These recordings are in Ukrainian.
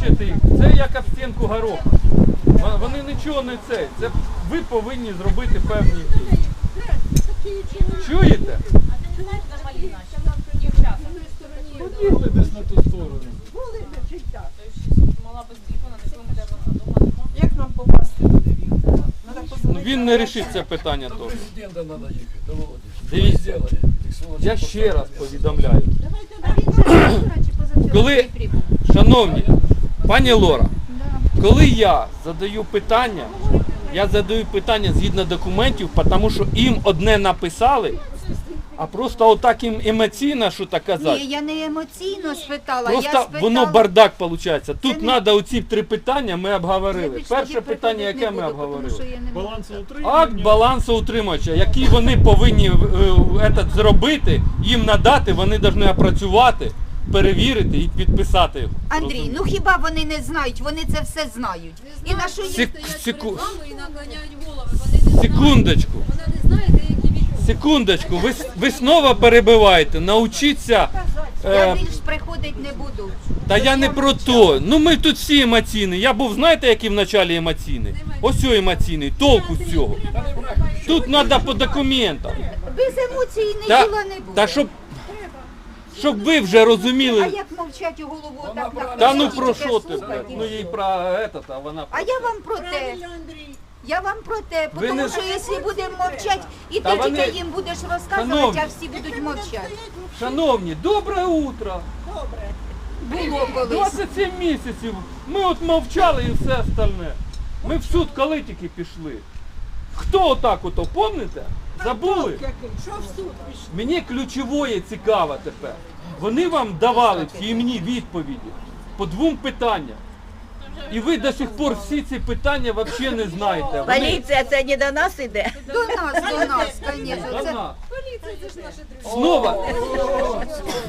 мучите їх, це як об стінку гороха. Вони нічого не це. Це ви повинні зробити певні дії. Чуєте? Побігли десь на ту сторону. Мала без телефона, не пойму, де вона. Дома. Як нам попасти туди в Надо Ну, він не рішить це питання До теж. президента треба їхати, до Володі. Дивіться. Я ще раз повідомляю. Він Коли- Шановні, пані Лора, коли я задаю питання, я задаю питання згідно документів, тому що їм одне написали, а просто отак їм емоційно що так Ні, казати. я не емоційно спитала, я Просто спитала. воно бардак виходить. Тут не- треба оці три питання ми обговорили. більше Перше питання, яке не ми буду, тому обговорили. що я не можу. Балансоутримання. Акт балансоутримувача, який вони повинні е, этот, зробити, їм надати, вони повинні опрацювати, перевірити і підписати його. Андрій, ну хіба вони не знають, вони це все знають. І на що їм Сек- Стоять секу- перед вами і наклоняють голови. Вони не знають. Секундочку. Вона не знає, де які відповіді. Секундочку, ви, с- ви знову перебиваєте, научіться. я Е, більш приходить не буду. та я не про то. Ну ми тут всі емоційні. Я був, знаєте, який в началі емоційний? Ось цього емоційний, толку з цього. Тут треба по документам. Без емоцій не Та, діла не буде. та щоб, щоб ви вже розуміли. А як мовчать у голову так так? Та ну про що ти, блядь? Ну їй про этот, а вона А я вам про те. Я вам про те, Ви тому не- що якщо будемо мовчати, і Та ти вони- тільки їм будеш розказувати, Шановні. а всі будуть мовчати. Шановні, добре утро. Було колись. 27 місяців. Ми от мовчали і все остальне. Ми в суд коли тільки пішли. Хто отак ото, помните? Забули? Що в суд пішли? Мені ключовое цікаво тепер. Вони вам давали вхідні відповіді по двом питанням. І ви до сих пор всі ці питання взагалі не знаєте. Вони Поліція це не до нас іде. До нас, до нас, звісно. Це... Одна. Поліція, це ж наші друзі. Снова.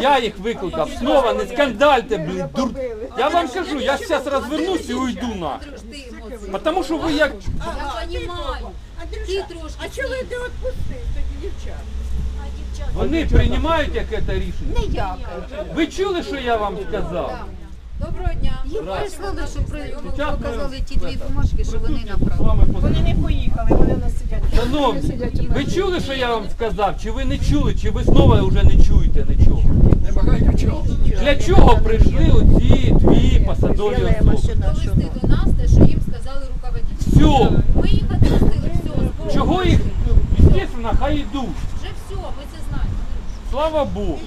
Я їх викликав. Снова не скандальте, блін. Дур... Я вам кажу, я зараз розвернусь і уйду на. Ти емоції. Потому що ви як. Я розумію. Ти трошки. А чого ви не відпустили тоді дівчат? Вони приймають яке то рішення. Ніяке. Ви чули, що я вам сказав? Доброго дня. Їм прислали, що при... Зараз ми показали ті дві це, бумажки, що вони присутні з направили. вами Вони не поїхали, вони у нас сидять. Шановні, ви чули, що я вам сказав? Чи ви не чули, чи ви знову вже не чуєте нічого? Не багай чого. Для чого прийшли оці дві посадові особи? Довести до нас те, що їм сказали руководителі. Все. Ми їх відпустили. Чого їх? Звісно, хай йдуть. Вже все, ми це знаємо. Слава Богу.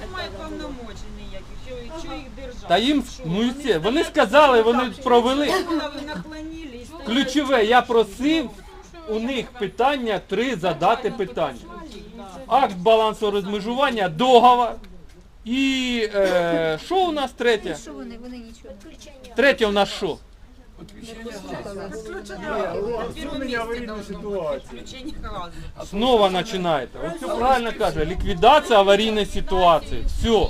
Немає повномочень ніяких, що, що їх держати. Та їм, ну і все. Вони сказали, вони провели. Наклонились. Ключове, я просив у них питання три задати питання. Акт балансу розмежування, договор. І е, що у нас третє? Що вони? Вони нічого Третє у нас що? Аварійної ситуації. Снова починаєте. Ось все правильно каже. Ліквідація аварійної ситуації. Все.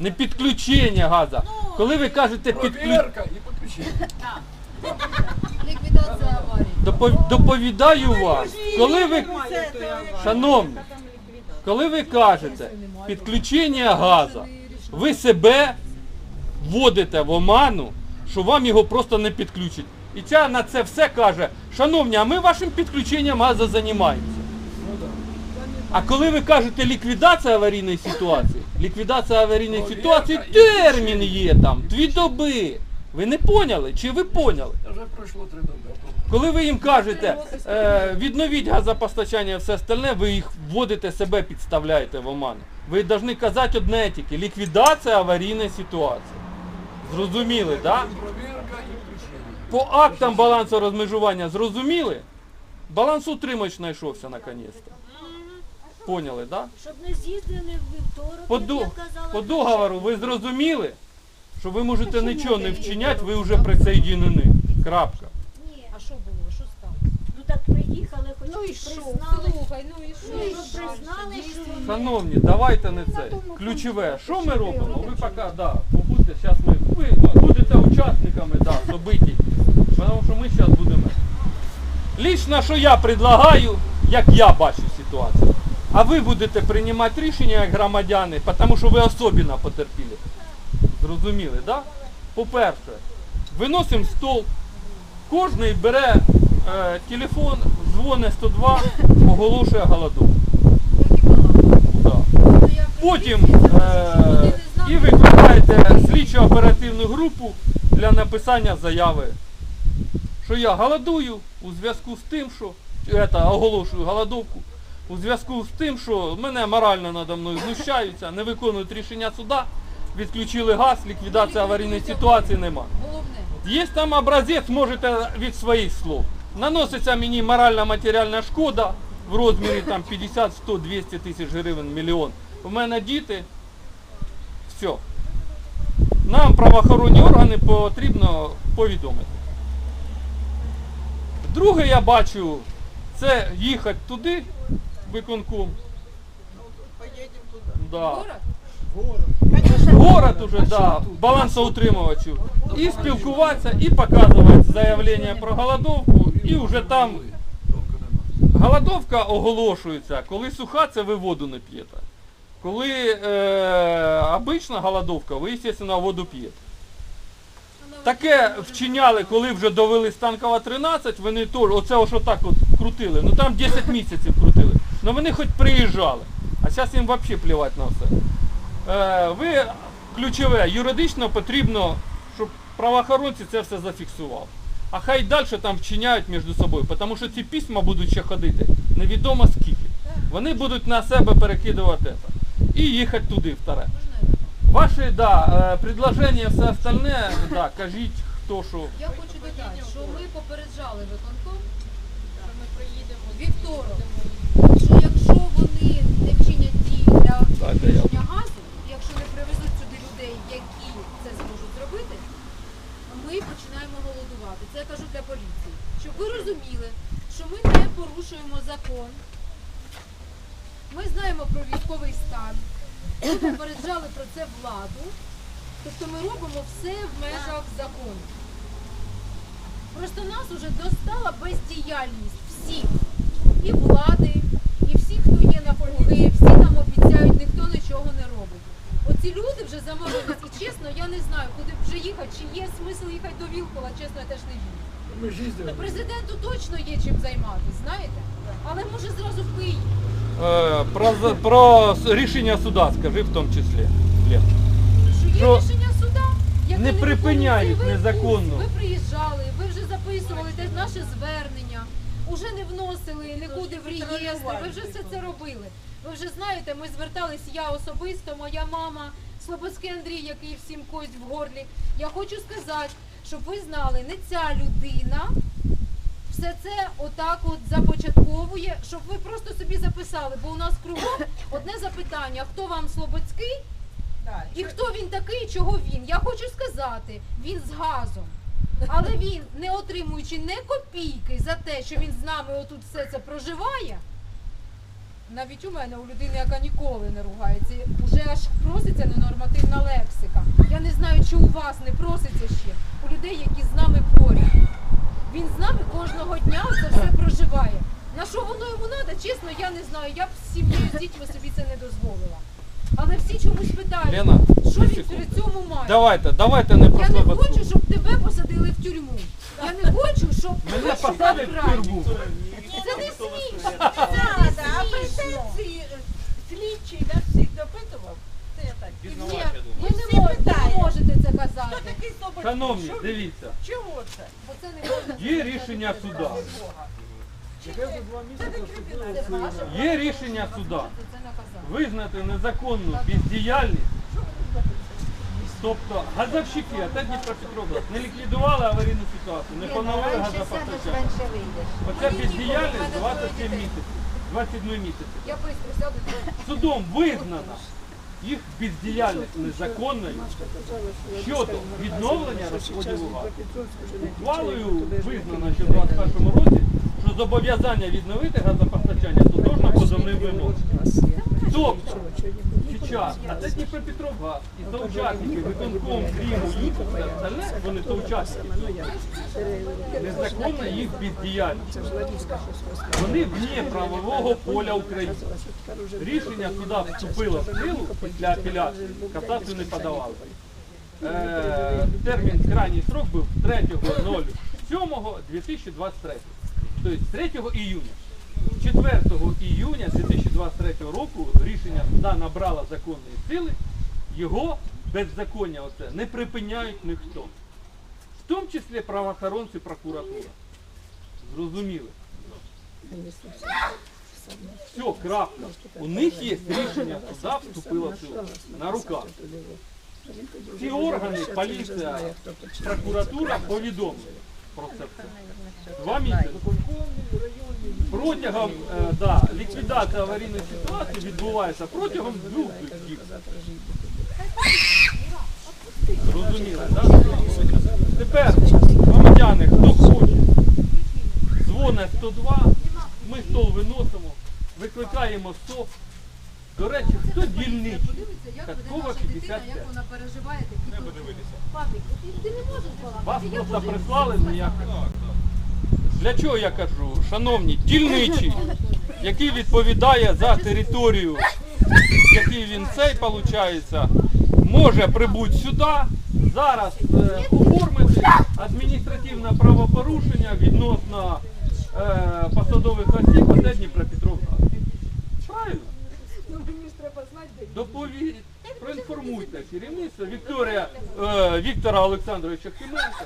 Не підключення газу. Коли ви кажете підключення, Перка і підключення. Ліквідація аварії. доповідаю вас. Коли ви, шановні, коли ви кажете підключення газу, ви себе вводите в оману, що вам його просто не підключать. І ця на це все каже, шановні, а ми вашим підключенням газу займаємося. А коли ви кажете ліквідація аварійної ситуації, ліквідація аварійної ситуації, термін є там, дві доби. Ви не поняли? Чи ви поняли? Вже пройшло три доби. Коли ви їм кажете, е, відновіть газопостачання і все остальне, ви їх вводите себе, підставляєте в оману. Ви повинні казати одне тільки ліквідація аварійної ситуації. Зрозуміли, так? І. По актам балансу розмежування зрозуміли? Балансутримач знайшовся наконець-то. Поняли, так? Да? Щоб не з'їздили в вівторок, По, казала. по договору ви зрозуміли, що ви можете нічого не вчиняти, ви вже присоединені. Крапка. Ні. А що було? Що стало? Ну так приїхали, хоч Ну і і признали. Слухай, ну і Ну і що? що? Признали, що. Шановні, давайте не це. Ключове, що ми робимо? Ви поки, да, побудьте, зараз ми, ви будете учасниками, да, событий. Тому що ми зараз будемо. Лічно, що я предлагаю, як я бачу ситуацію. А ви будете приймати рішення як громадяни, тому що ви особливо потерпіли. Зрозуміли, так? Да? по-перше, виносимо стол, кожний бере е, телефон, дзвонить 102, оголошує голодовку. Да. Потім е, і викликаєте слідчо оперативну групу для написання заяви, що я голодую у зв'язку з тим, що это, оголошую голодовку, у зв'язку з тим, що мене морально надо мною знущаються, не виконують рішення суда, відключили газ, ліквідації аварійної ситуації нема. Є там образець, можете від своїх слов. Наноситься мені моральна матеріальна шкода в розмірі там 50, 100, 200 тисяч гривень, мільйон. У мене діти. Все. Нам правоохоронні органи потрібно повідомити. Друге я бачу, це їхати туди, виконком. Да. Город? Город уже, да, балансоутримувачів. І спілкуватися, і показувати заявлення про голодовку, і вже там голодовка оголошується, коли суха, це ви воду не п'єте. Коли е, обична голодовка, ви, звісно, воду п'єте. Таке вчиняли, коли вже довели Станкова 13, вони теж, оце ось отак от крутили. Ну там 10 місяців крутили. Ну вони хоч приїжджали. А зараз їм взагалі плівати на все. Е, ви ключове, юридично потрібно, щоб правоохоронці це все зафіксували. А хай далі там вчиняють між собою, тому що ці письма будуть ще ходити невідомо скільки. Вони будуть на себе перекидувати це. І їхати туди вторе. Ваші да, е, все остальне, да, кажіть, хто що. Я хочу додати, що ми попереджали виконком, що ми приїдемо вівторок, що якщо вони не вчинять дії для включення газу, якщо не привезуть сюди людей, які це зможуть зробити, ми починаємо голодувати. Це я кажу для поліції. Щоб ви розуміли, що ми не порушуємо закон. Знаємо про військовий стан. Ми попереджали про це владу. Тобто ми робимо все в межах закону. Просто нас уже достала бездіяльність всіх. І влади, і всі, хто є навкруги, всі нам обіцяють, ніхто нічого не робить. Оці люди вже заморились. І чесно, я не знаю, куди вже їхати, чи є смисл їхати до Вілкова, чесно, я теж не вірю. Президенту точно є чим займатися, знаєте? Але може зразу в Київ. Е, про, про рішення суда скажи в тому числі. Лен. Що є Що рішення суда, яке не припиняють виконується, ви незаконно. Ви приїжджали, ви вже записували те наше звернення, уже не вносили нікуди в реєстр, ви вже все це робили. Ви вже знаєте, ми звертались, я особисто, моя мама, Слободський Андрій, який всім кость в горлі. Я хочу сказати, щоб ви знали, не ця людина все це отак от започатковує, щоб ви просто собі записали, бо у нас кругом одне запитання: хто вам Слободський? І хто він такий, чого він? Я хочу сказати, він з газом. Але він, не отримуючи не копійки за те, що він з нами отут все це проживає. Навіть у мене, у людини, яка ніколи не ругається, вже аж проситься ненормативна лексика. Я не знаю, чи у вас не проситься ще, у людей, які з нами поряд. Він з нами кожного дня це все проживає. На що воно йому треба, чесно, я не знаю. Я б з сім'єю з дітьми собі це не дозволила. Але всі чомусь питають, Лена, що дві він секунди. при цьому має. Давайте, давайте не про Я не хочу, щоб тебе посадили в тюрму. Я не хочу, щоб Мене посадять в тюрму. Це не смішно. Це а не смішно. претензії е, слідчий нас всіх допитував. Це я так. Ні, І ви всі не можете, питають. не можете це Хто казати. такий Слободський? Шановні, дивіться, Чого це? Бо це не можна. Є рішення суда. Є рішення суда. Визнати незаконну бездіяльність. Тобто газовщики, а та Дніпропетровська, не ліквідували аварійну ситуацію, не поновили газопостачання. Оця бездіяльність 27 місяців, 22 місяці. Я швидко. Судом визнана їх бездіяльність незаконною щодо відновлення розподілу газу. Ухвалою визнано ще в 2021 році, що зобов'язання відновити газопостачання тотожно позовним вимогам. Тобто, зараз, а це Дніпропетровгаз і соучасники, виконком, Кріму, ЮКО, все остальне, вони соучасники, незаконна їх бездіяльність. Вони вне правового поля України. Рішення суда вступило в силу після апеляції, касацію не подавали. е, термін крайній срок був 3.07.2023. Тобто 3 іюня. 4 іюня 2023 року рішення суда набрало законної сили, його беззаконня оце не припиняють ніхто. В тому числі правоохоронці прокуратура. Зрозуміли? Все, крапка. У них є рішення суда вступило в силу. На руках. Ці органи, поліція, прокуратура повідомили про це все. Два місяці. Протягом е, да, ліквідація аварійної ситуації відбувається протягом двох діб. Зрозуміли, так? Тепер, громадяни, хто хоче, дзвоне 102, ми стол виносимо, викликаємо СОП. До речі, хто дільничий? Подивіться, як буде Каткова наша дитина, 55. як вона переживає такі події. Папік, ти, ти не можеш балакати. Вас я просто можу прислали сказати. ніяк. Для чого я кажу? Шановні, дільничий, який відповідає за територію, який він цей, виходить, може прибути сюди, зараз е, оформити адміністративне правопорушення відносно е, посадових осіб ОТ Дніпропетровська. Правильно? Доповідь, проінформуйте керівництво Вікторія, е, Віктора Олександровича Хименка,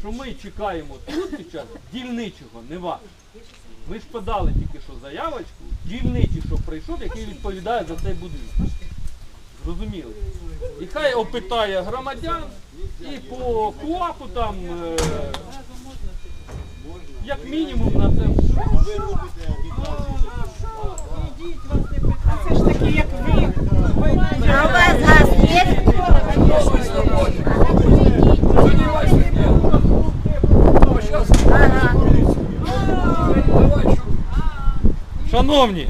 що ми чекаємо тут зараз дільничого, не вас. Ми ж подали тільки що заявочку, дільничий, що прийшов, який відповідає за цей будинок. Зрозуміли? І хай опитає громадян і по КУАПу там, е, як мінімум на це все. Це ж такі, як ви. А у вас газ є? Ага. Шановні,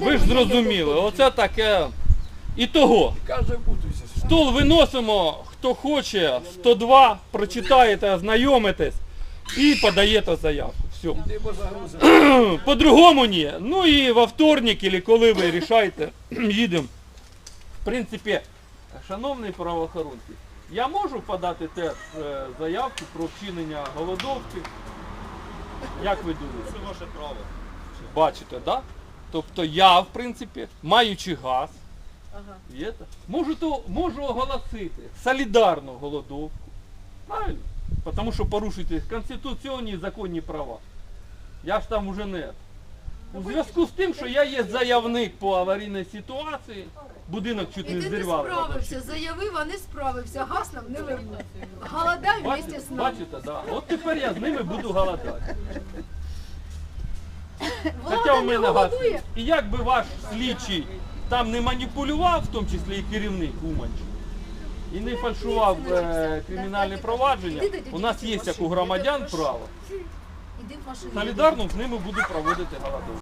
ви ж зрозуміли, оце таке. І того. Стол виносимо, хто хоче, 102, прочитаєте, ознайомитесь і подаєте заявку. Все. По-другому ні. Ну і во вторник, або коли ви рішаєте, їдемо. В принципі, шановні правоохоронці, я можу подати теж е, заявку про вчинення голодовки. Як ви думаєте? Це ваше право. Бачите, так? Да? Тобто я, в принципі, маючи газ, є можу, то, можу оголосити солідарну голодовку. Правильно? Тому що порушуєте конституційні і законні права. Я ж там уже не. У зв'язку з тим, що я є заявник по аварійній ситуації, будинок чуть І не ти не справився, заявив, а не справився. Газ нам не вернув. Голодай вместе з нами. бачите, да. От тепер я з ними буду голодати. Хоча в мене газ. І як би ваш слідчий там не маніпулював, в тому числі і керівник Уманч, і не фальшував е, кримінальне провадження, у нас є як у громадян право. Солідарно з ними буду проводити голодовку.